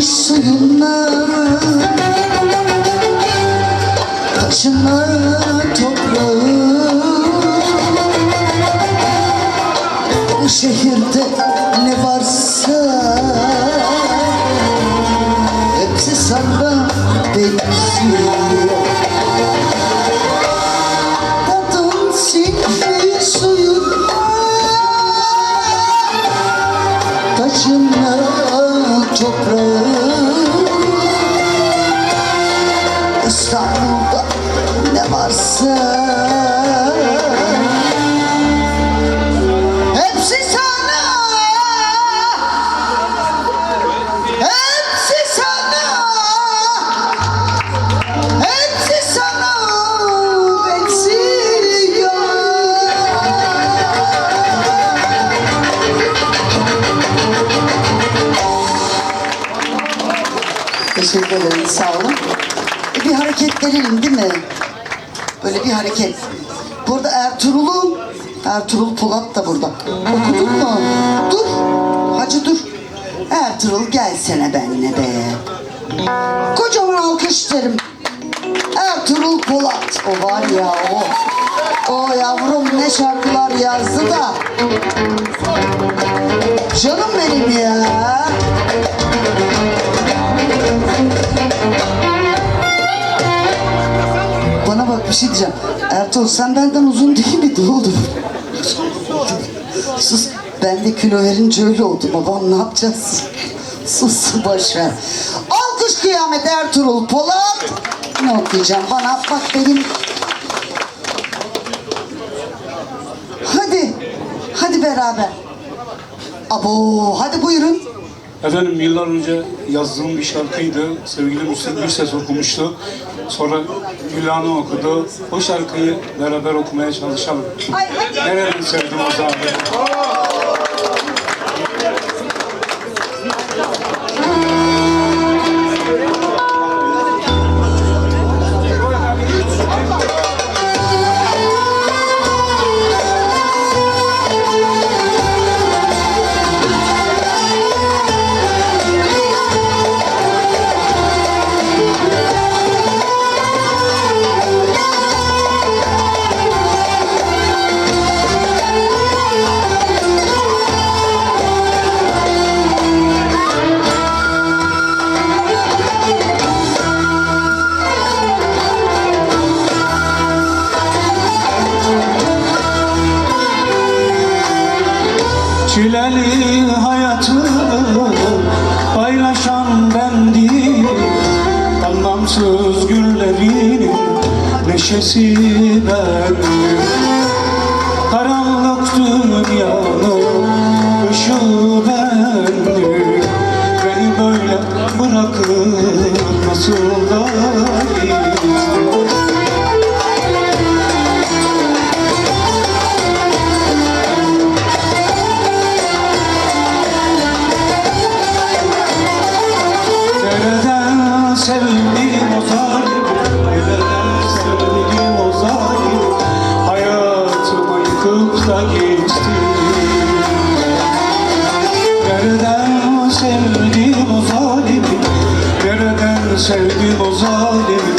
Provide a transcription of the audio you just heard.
Sinmiş suyuna Taşına Bu şehirde Teşekkür ederim, sağ olun. E, bir hareketlenelim değil mi? Böyle bir hareket. Burada Ertuğrul'um, Ertuğrul Polat da burada. Okudun mu? Dur, hacı dur. Ertuğrul gelsene benimle be. Kocaman alkışlarım. Ertuğrul Polat. O var ya o. O yavrum ne şarkılar yazdı da. Canım benim ya. Bir şey diyeceğim. Ertuğrul sen benden uzun değil miydin oğlum? Sus. Ben de kilo verince öyle oldu. Babam ne yapacağız? Sus boş ver. Alkış kıyamet Ertuğrul Polat. Ne okuyacağım bana bak benim. Hadi. Hadi beraber. Abo hadi buyurun. Efendim yıllar önce yazdığım bir şarkıydı. Sevgili Müslüm Gürses okumuştu. Sonra Gülhan'ı okudu. O şarkıyı beraber okumaya çalışalım. Nereden sevdim o zaman? Çileli hayatı paylaşan bendim Anlamsız günlerin neşesi bendim Karanlık dünyanın geçti. Nereden sevdim o zalim? Nereden sevdim o zalim